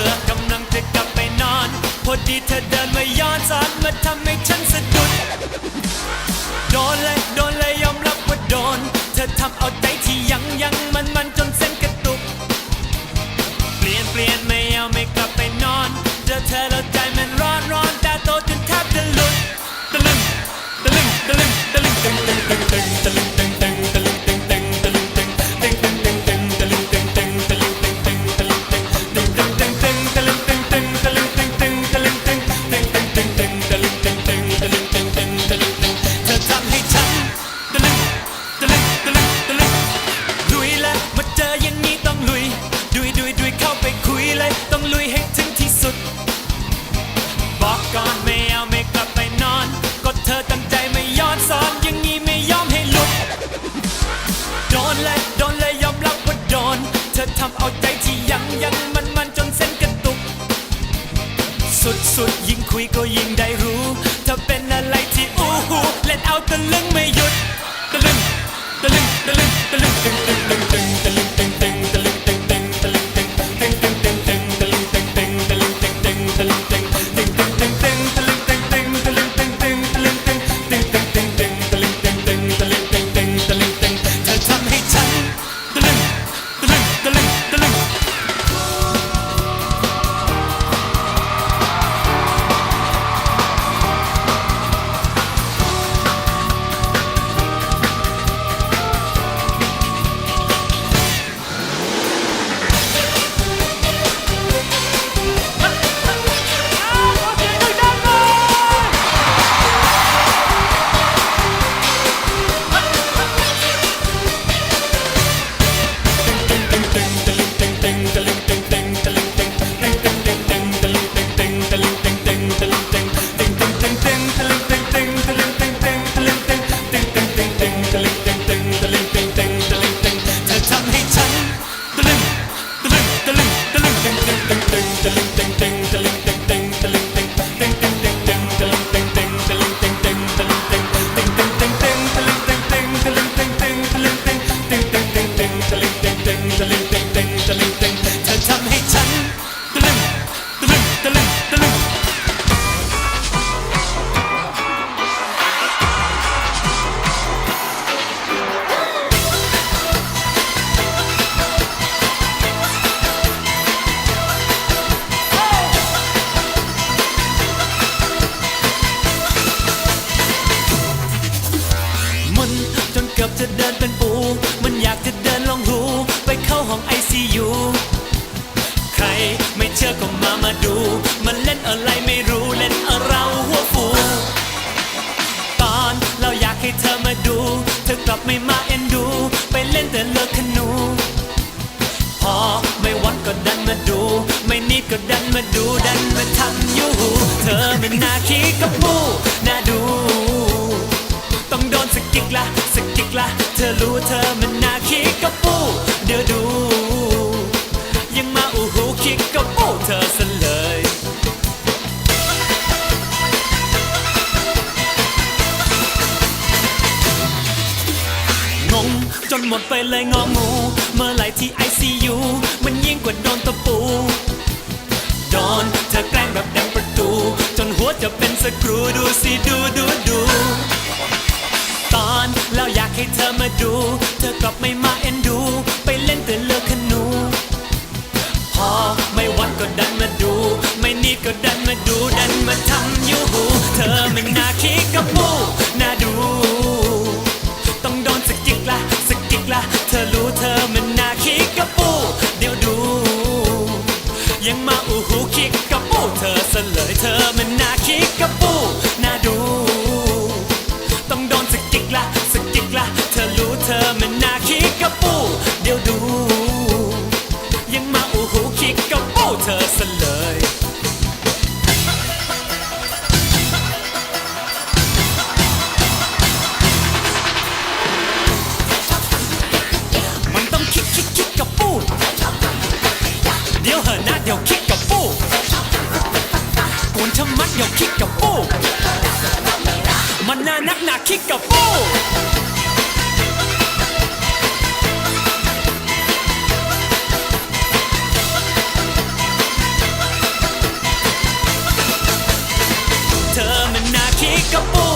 ื่อกำลังจะกลับไปนอน พอดีเธอเดินมาย้อนสอนมาทำให้ฉันสะดุด โดนเลยโดนเลยยอมรับว่าโดน เธอทำเอาใจที่ยังยังมันมันจนเส้นกระตุก เปลี่ยนเปลี่ยนไม่เอาไม่กลับไปนอนเจอเธอแล้ว ธอทำเอาใจที่ยังยังมันมันจนเส้นกระตุก สุดสุดยิ่งคุยก็ยิ่งได้รู้ เธอเป็นอะไรที่อู้หูเล่นเอาตะลึงไม่หยุดตะลึงตะลึง เชื่อก็มามาดู มันเล่นอะไรไม่รู้เล่นเอาเราหัวฟูตอนเราอยากให้เธอมาดู เธอกลับไม่มาเอ็นดู ไปเล่นแต่เลิกขนู พอไม่วัดก็ดันมาดู ไม่นิดก็ดันมาดูดัน หมดไปเลยงองู เมื่อไหร่ที่ไอซียูมันยิ่งกว่าโดนตะปู โดนเธอแกล้งแบบดังประตู จนหัวจะเป็นสกรูดูสิดูดูดู ตอนเราอยากให้เธอมาดู เธอกลับไม่มาเอ็นดู ธอมันน่าคิกกับปูเดี๋ยวดู ยังมาอู้หูคิกกับปูเธอซะเลยมันต้องคิกคิกคิกกับปูเดี๋ยวเหอะนะเดี๋ยวคิกกับปูกวนชะมัดเดี๋ยวคิกกับปูมันน่านักหนาคิกกับปู Acapulco.